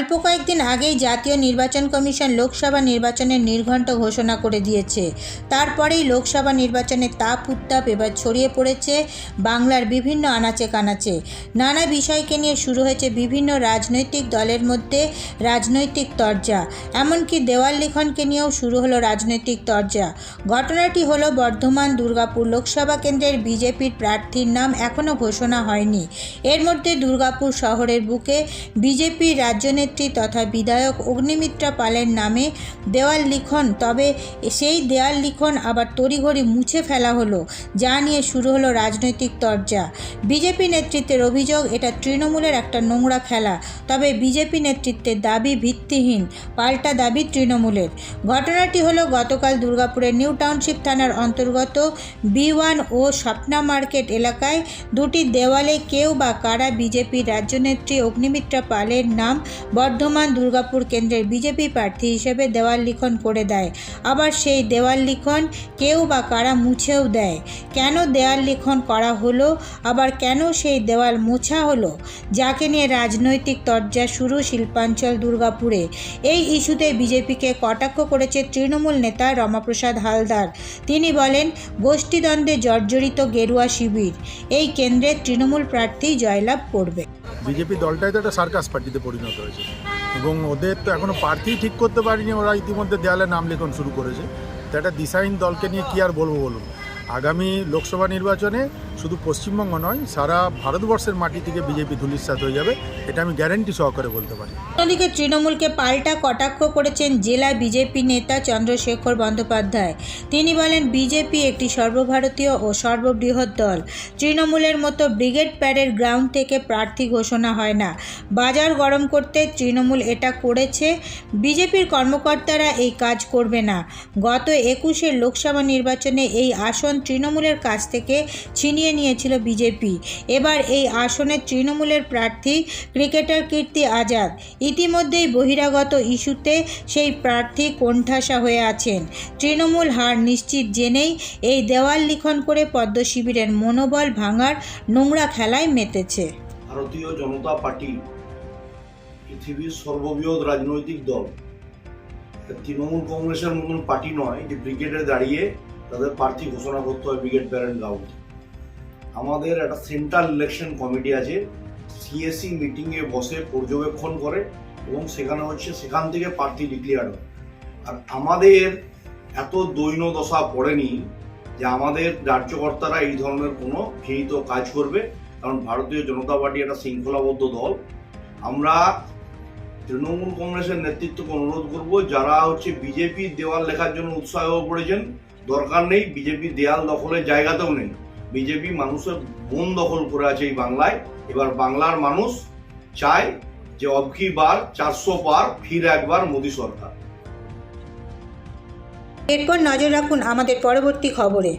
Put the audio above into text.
অল্প কয়েকদিন আগেই জাতীয় নির্বাচন কমিশন লোকসভা নির্বাচনের নির্ঘণ্ট ঘোষণা করে দিয়েছে। তারপরেই লোকসভা নির্বাচনের তাপ, উত্তাপ এবার ছড়িয়ে পড়েছে বাংলার বিভিন্ন আনাচে কানাচে নানা বিষয়কে নিয়ে শুরু হয়েছে বিভিন্ন রাজনৈতিক দলের মধ্যে রাজনৈতিক তরজা। এমনকি দেওয়াল লিখনকে নিয়েও শুরু হলো রাজনৈতিক তরজা। ঘটনাটি হলো বর্ধমান দুর্গাপুর লোকসভা কেন্দ্রের বিজেপির প্রার্থীর নাম এখনও ঘোষণা হয়নি। এর মধ্যে দুর্গাপুর শহরের বুকে বিজেপির রাজ্যনেত্রী তথা বিধায়ক অগ্নিমিত্রা পালের নামে দেওয়াল লিখন। তবে সেই দেওয়াল লিখন আবার তড়িঘড়ি মুছে ফেলা হলো, যা নিয়ে শুরু হলো রাজনৈতিক তরজা। বিজেপি নেতৃত্বের অভিযোগ, এটা তৃণমূলের একটা নোংরা খেলা। তবে বিজেপি নেতৃত্বের দাবি ভিত্তিহীন, পাল্টা দাবি তৃণমূলের। ঘটনাটি হলো গতকাল দুর্গাপুরের নিউ টাউনশিপ থানার অন্তর্গত বি ওয়ান ও স্বপ্না মার্কেট এলাকায় দুটি দেওয়ালে কেউ বা কারা বিজেপির রাজ্যনেত্রী অগ্নিমিত্রা পালের নাম বর্ধমান দুর্গাপুর কেন্দ্রের বিজেপি প্রার্থী হিসেবে দেওয়াল লিখন করে দেয়। আবার সেই দেওয়াল লিখন কেউ বা কারা মুছেও দেয়। কেন দেওয়াল লিখন করা হলো? আবার কেন সেই দেওয়াল মোছা হলো? যাকে নিয়ে রাজনৈতিক তরজা শুরু শিল্পাঞ্চল দুর্গাপুরে। এই ইস্যুতে বিজেপিকে কটাক্ষ করেছে তৃণমূল নেতা রমাপ্রসাদ হালদার। তিনি বলেন, গোষ্ঠীদ্বন্দ্বে জর্জরিত গেরুয়া শিবির। এই কেন্দ্রে তৃণমূল প্রার্থী জয়লাভ করবে। বিজেপি দলটাই তো একটা সার্কাস পার্টিতে পরিণত হয়েছে। এবং ওদের তো এখনও প্রার্থী ঠিক করতে পারিনি, ওরা ইতিমধ্যে দেয়ালে নাম লেখন শুরু করেছে। তো একটা দিশাহীন দলকে নিয়ে কী আর বলব বলুন? আগামী লোকসভা নির্বাচনে শুধু পশ্চিমবঙ্গ নয়, সারা ভারতবর্ষের মাটি থেকে বিজেপি ধুলিস্বাদ হয়ে যাবে, এটা আমি গ্যারেন্টি সহকারে বলতে পারি। অন্যদিকে তৃণমূলকে পাল্টা কটাক্ষ করেছেন জেলা বিজেপি নেতা চন্দ্রশেখর বন্দ্যোপাধ্যায়। তিনি বলেন, বিজেপি একটি সর্বভারতীয় ও সর্ববৃহৎ দল। তৃণমূলের মতো ব্রিগেড প্যাডের গ্রাউন্ড থেকে প্রার্থী ঘোষণা হয় না। বাজার গরম করতে তৃণমূল এটা করেছে, বিজেপির কর্মকর্তারা এই কাজ করবে না। গত একুশের লোকসভা নির্বাচনে এই আসন তৃণমূলের কাছ থেকে ছিনিয়ে নিয়েছিল বিজেপি। এবার এই আসনে তৃণমূলের প্রার্থী ক্রিকেটার কীর্তি আজাদ। ইতিমধ্যেই বহিরাগত ইস্যুতে সেই প্রার্থী কোণঠাসা হয়ে আছেন। তৃণমূল হার নিশ্চিত জেনেই এই দেওয়াল লিখন করে পদ্ম শিবিরের মনোবল ভাঙার নোংরা খেলায় মেতেছে। ভারতীয় জনতা পার্টি, পৃথিবীর সর্ববৃহৎ রাজনৈতিক দল। তৃণমূল কংগ্রেসের মতন পার্টি নয় যে ব্রিগেডে দাঁড়িয়ে তাদের প্রার্থী ঘোষণা করতে হয় ব্রিগেড প্যারেন্ট গ্রাউন্ড আমাদের একটা সেন্ট্রাল ইলেকশন কমিটি আছে, সিএসসি মিটিংয়ে বসে পর্যবেক্ষণ করে এবং সেখানে হচ্ছে সেখান থেকে প্রার্থী ডিক্লেয়ার হয়। আর আমাদের এত দৈন দশা পড়েনি যে আমাদের রাজ্যকর্তারা এই ধরনের কোনো ঘৃণিত কাজ করবে, কারণ ভারতীয় জনতা পার্টি একটা শৃঙ্খলাবদ্ধ দল। আমরা তৃণমূল কংগ্রেসের নেতৃত্বকে অনুরোধ করব, যারা হচ্ছে বিজেপি দেওয়াল লেখার জন্য উৎসাহ পড়েছেন দরকার নেই, বিজেপি দেয়াল দখলের জায়গাতেও নেই। বিজেপি মানুষের মন দখল করে আছে এই বাংলায়। এবার বাংলার মানুষ চায় যে অবকি বার চারশো পার ফির একবার মোদী সরকার। এরপর নজর রাখুন আমাদের পরবর্তী খবরে।